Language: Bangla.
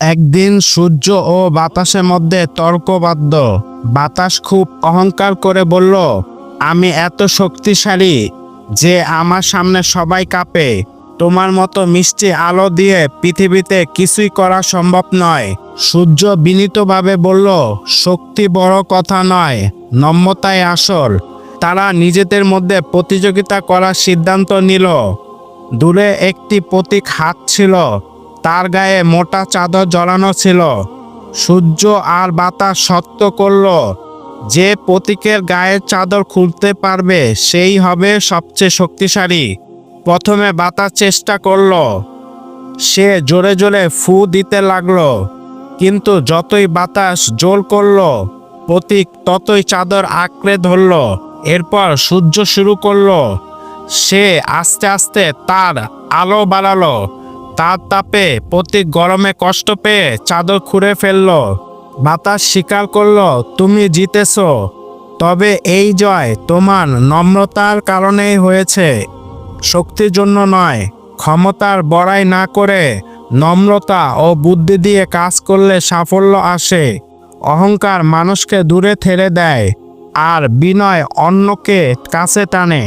একদিন সূর্য ও বাতাসের মধ্যে তর্ক বাতাস খুব অহংকার করে বলল, আমি এত শক্তিশালী যে আমার সামনে সবাই কাঁপে। তোমার মতো মিষ্টি আলো দিয়ে পৃথিবীতে কিছুই করা সম্ভব নয়। সূর্য বিনীতভাবে বলল, শক্তি বড় কথা নয়, নম্রতাই আসল। তারা নিজেদের মধ্যে প্রতিযোগিতা করার সিদ্ধান্ত নিল। দূরে একটি প্রতীক হাত ছিল। তার গায়ে মোটা চাদর জড়ানো ছিল। সূর্য আর বাতাস সত্য করল। যে প্রতীকের গায়ের চাদর খুলতে পারবে, সেই হবে সবচেয়ে শক্তিশালী। প্রথমে বাতাস চেষ্টা করল। সে জোরে জোরে ফু দিতে লাগল। কিন্তু যতই বাতাস জোর করল, প্রতীক ততই চাদর আঁকড়ে ধরলো। এরপর সূর্য শুরু করল। সে আস্তে আস্তে তার আলো বাড়ালো। তার তাপে প্রতীক গরমে কষ্ট পেয়ে চাদর খুঁড়ে ফেলল। বাতাস স্বীকার করল, তুমি জিতেছো। তবে এই জয় তোমার নম্রতার কারণেই হয়েছে। শক্তির জন্য নয়, ক্ষমতার বড়াই না করে নম্রতা ও বুদ্ধি দিয়ে কাজ করলে সাফল্য আসে। অহংকার মানুষকে দূরে ঠেলে দেয়, আর বিনয় অন্যকে কাছে টানে।